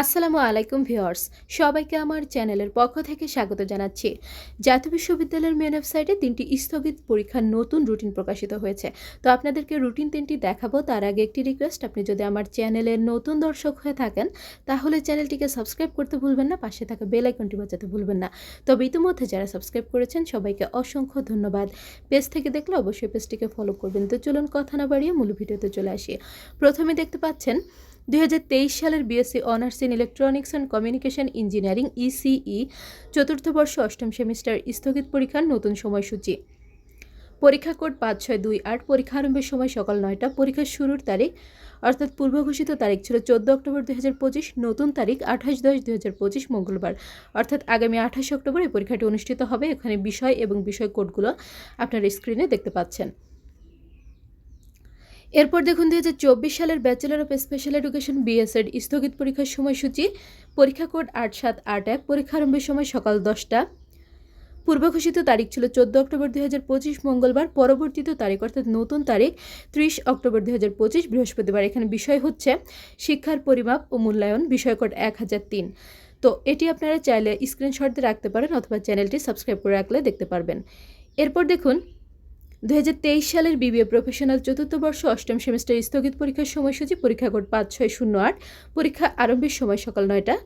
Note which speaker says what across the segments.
Speaker 1: আসসালামু আলাইকুম ভিউয়ার্স, সবাইকে আমার চ্যানেলের পক্ষ থেকে স্বাগত জানাচ্ছি। জাতীয় বিশ্ববিদ্যালয়ের মেন ওয়েবসাইটে তিনটি স্থগিত পরীক্ষার নতুন রুটিন প্রকাশিত হয়েছে। তো আপনাদেরকে রুটিন তিনটি দেখাবো, তার আগে একটি রিকোয়েস্ট, আপনি যদি আমার চ্যানেলের নতুন দর্শক হয়ে থাকেন, তাহলে চ্যানেলটিকে সাবস্ক্রাইব করতে ভুলবেন না, পাশে থাকা বেল আইকনটি বাজাতে ভুলবেন না। তবে ইতিমধ্যে যারা সাবস্ক্রাইব করেছেন, সবাইকে অসংখ্য ধন্যবাদ। পেজ থেকে দেখলে অবশ্যই পেজটিকে ফলো করবেন। তো চলুন কথা না বাড়িয়ে মূল ভিডিওতে চলে আসি। প্রথমে দেখতে পাচ্ছেন দুই হাজার তেইশ সালের BSc honours in electronics and communication engineering, ECE, চতুর্থ বর্ষ, অষ্টম সেমিস্টার, স্থগিত পরীক্ষার নতুন সময়সূচি। পরীক্ষা কোড পাঁচ ছয় দুই আট, পরীক্ষা আরম্ভের সময় সকাল নয়টা, পরীক্ষার শুরুর তারিখ, অর্থাৎ পূর্ব ঘোষিত তারিখ ছিল চোদ্দ অক্টোবর দুই হাজার পঁচিশ, নতুন তারিখ আঠাশ দশ দুই হাজার পঁচিশ মঙ্গলবার। অর্থাৎ আগামী আঠাশ অক্টোবর এই পরীক্ষাটি অনুষ্ঠিত হবে। এখানে বিষয় এবং বিষয় কোডগুলো আপনার স্ক্রিনে দেখতে পাচ্ছেন। এরপর দেখুন দুই হাজার চব্বিশ সালের bachelor of special education BSEd স্থগিত পরীক্ষার সময়সূচি, পরীক্ষা কোড আট সাত আট এক, পরীক্ষা আরম্ভের সময় সকাল দশটা। পূর্বঘোষিত তারিখ ছিল চোদ্দ অক্টোবর দুই হাজার পঁচিশ, মঙ্গলবার, পরবর্তীত তারিখ অর্থাৎ নতুন তারিখ ত্রিশ অক্টোবর দুই হাজার পঁচিশ, বৃহস্পতিবার। এখানে বিষয় হচ্ছে শিক্ষার পরিমাপ ও মূল্যায়ন, বিষয় কোড এক হাজার তিন। তো এটি আপনারা চাইলে স্ক্রিনশট দিয়ে রাখতে পারেন অথবা চ্যানেলটি সাবস্ক্রাইব করে রাখলে দেখতে পারবেন। এরপর দেখুন দু হাজার তেইশ সালের বিবিএ প্রফেশনাল চতুর্থ বর্ষ অষ্টম সেমিস্টার স্থগিত পরীক্ষার সময়সূচি, পরীক্ষা কোড পাঁচ ছয় শূন্য আট, পরীক্ষা আরম্ভের সময় সকাল নয়টা।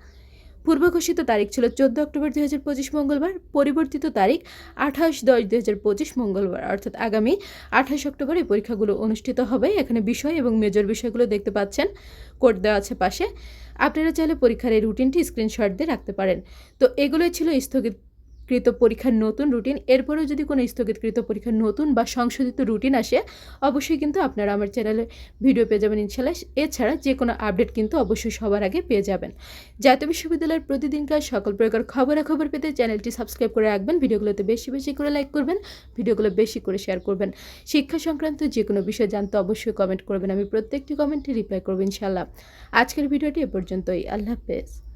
Speaker 1: পূর্ব ঘোষিত তারিখ ছিল চোদ্দ অক্টোবর দুই হাজার পঁচিশ মঙ্গলবার, পরিবর্তিত তারিখ আঠাশ দশ দুই হাজার পঁচিশ মঙ্গলবার। অর্থাৎ আগামী আঠাশ অক্টোবর এই পরীক্ষাগুলো অনুষ্ঠিত হবে। এখানে বিষয় এবং মেজর বিষয়গুলো দেখতে পাচ্ছেন। কোড দেওয়া আছে পাশে। আপনারা চাইলে পরীক্ষার এই রুটিনটি স্ক্রিনশট দিয়ে রাখতে পারেন। তো এগুলোই ছিল স্থগিত কৃত পরীক্ষার নতুন রুটিন, এরপরেও যদি কোনো স্থগিতকৃত পরীক্ষার নতুন বা সংশোধিত রুটিন আসে, অবশ্যই কিন্তু আপনারা আমার চ্যানেলে ভিডিও পেয়ে যাবেন ইনশাল্লাহ এছাড়া যে কোনো আপডেট কিন্তু অবশ্যই সবার আগে পেয়ে যাবেন। জাতীয় বিশ্ববিদ্যালয়ের প্রতিদিনকার সকল প্রকার খবরাখবর পেতে চ্যানেলটি সাবস্ক্রাইব করে রাখবেন, ভিডিওগুলোতে বেশি বেশি করে লাইক করবেন, ভিডিওগুলো বেশি করে শেয়ার করবেন। শিক্ষা সংক্রান্ত যে কোনো বিষয় জানতে অবশ্যই কমেন্ট করবেন, আমি প্রত্যেকটি কমেন্টে রিপ্লাই করব ইনশাল্লাহ আজকের ভিডিওটি এ পর্যন্তই, আল্লাহ হাফেজ।